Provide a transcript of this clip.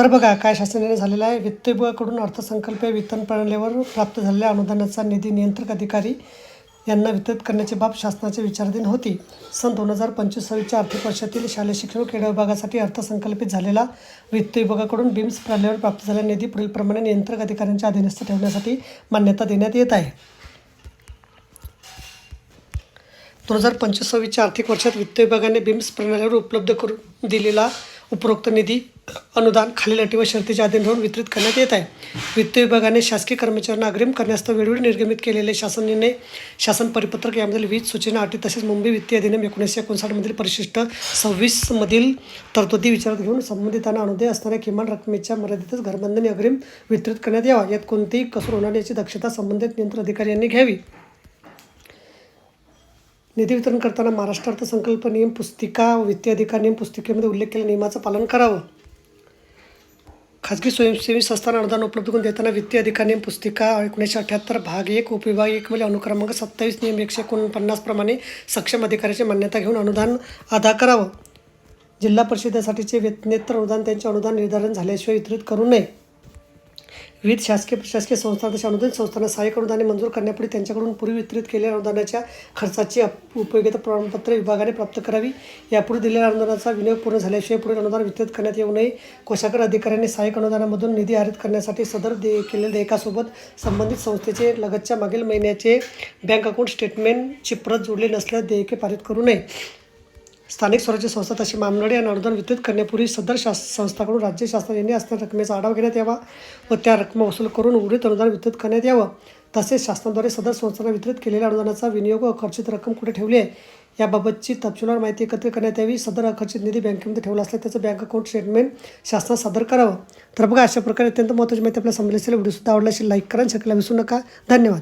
तर बघा काय शासनाने झालेलं आहे. वित्त विभागाकडून अर्थसंकल्पीय वितरण प्रणालीवर प्राप्त झालेल्या अनुदानाचा निधी नियंत्रक अधिकारी यांना वितरित करण्याची बाब शासनाच्या विचाराधीन होती. सन दोन हजार पंचवीस सव्वीसच्या आर्थिक वर्षातील शालेय शिक्षण व क्रीडा विभागासाठी अर्थसंकल्पित झालेला वित्त विभागाकडून बिम्स प्रणालीवर प्राप्त झालेला निधी पुढीलप्रमाणे नियंत्रक अधिकाऱ्यांच्या अधीनस्थ ठेवण्यासाठी मान्यता देण्यात येत आहे. दोन हजार पंचवीस सव्वीसच्या आर्थिक वर्षात वित्त विभागाने बिम्स प्रणालीवर उपलब्ध करून दिलेला उपरोक्त निधी अनुदान खालील अटी व शर्तीच्या अधीन राहून वितरित करण्यात येत आहे. वित्त विभागाने शासकीय कर्मचाऱ्यांना अग्रिम करण्यास्तव वेळोवेळी निर्गमित केलेले शासन निर्णय शासन परिपत्रक यामधील वीज सूचना अटी तसेच मुंबई वित्तीय अधिनियम एकोणीसशे एकोणसाठमधील परिशिष्ट सव्वीसमधील तरतुदी विचारात घेऊन संबंधितांना अनुदय असणाऱ्या किमान रकमेच्या मर्यादेतच घरबंधनी अग्रिम वितरित करण्यात यावा. यात कोणतीही कसर होणार याची दक्षता संबंधित नियंत्रण अधिकारी यांनी घ्यावी. निधी वितरण करताना महाराष्ट्र अर्थसंकल्प नियम पुस्तिका व वित्तीय अधिकार नियम पुस्तिकेमध्ये उल्लेख केलेल्या नियमाचं पालन करावं. खाजगी स्वयंसेवी संस्थांना अनुदान उपलब्ध करून देताना वित्तीय अधिकार नियम पुस्तिका एकोणीसशे अठ्ठ्याहत्तर भाग एक उपविभाग एकमध्ये अनुक्रमांक सत्तावीस नियम एकशे एकोणपन्नास प्रमाणे सक्षम अधिकाऱ्याची मान्यता घेऊन अनुदान अदा करावं. जिल्हा परिषदेसाठीचे वेतनेतर अनुदान त्यांचे अनुदान निर्धारण झाल्याशिवाय वितरित करू नये. विविध शासकीय प्रशासकीय संस्था तशा अनुदान संस्थांना सहाय्यक अनुदाने मंजूर करण्यापूर्वी त्यांच्याकडून पूर्वी वितरित केलेल्या अनुदानाच्या खर्चाची अप- उपयोगिता प्रमाणपत्र विभागाने प्राप्त करावी. यापूर्वी दिलेल्या अनुदानाचा विनियोग पूर्ण झाल्याशिवाय पुढील अनुदान वितरित करण्यात येऊ नये. कोशागार अधिकाऱ्यांनी सहाय्यक अनुदानामधून निधी हरित करण्यासाठी सदर दे केलेल्या देयकासोबत संबंधित संस्थेचे लगतच्या मागील महिन्याचे बँक अकाउंट स्टेटमेंटची प्रत जोडली नसल्यास देयके पारित करू नये. स्थानिक स्वराज्य संस्था तशी मामनडे आणि अनुदान वितरित करण्यापूर्वी सदर शास संस्थाकडून राज्य शासनाने असणाऱ्या रकमेचा आढावा घेण्यात यावा व त्या रक्कम वसूल करून उर्वरित अनुदान वितरित करण्यात यावं. तसेच शासनाद्वारे सदर संस्थांना वितरित केलेल्या अनुदानाचा विनियोग व खर्चित रक्कम कुठे ठेवली आहे? याबाबतची तपशीलवार माहिती एकत्रित करण्यात यावी. सदर अखर्चित निधी बँकेमध्ये ठेवला असल्यास त्याचं बँक अकाउंट स्टेटमेंट शासनात सादर करावं. तर बघा अशा प्रकारे अत्यंत महत्त्वाची माहिती आपल्याला समजली असेल. व्हिडिओसुद्धा आवडला असेल लाईक करा आणि विसरू नका. धन्यवाद.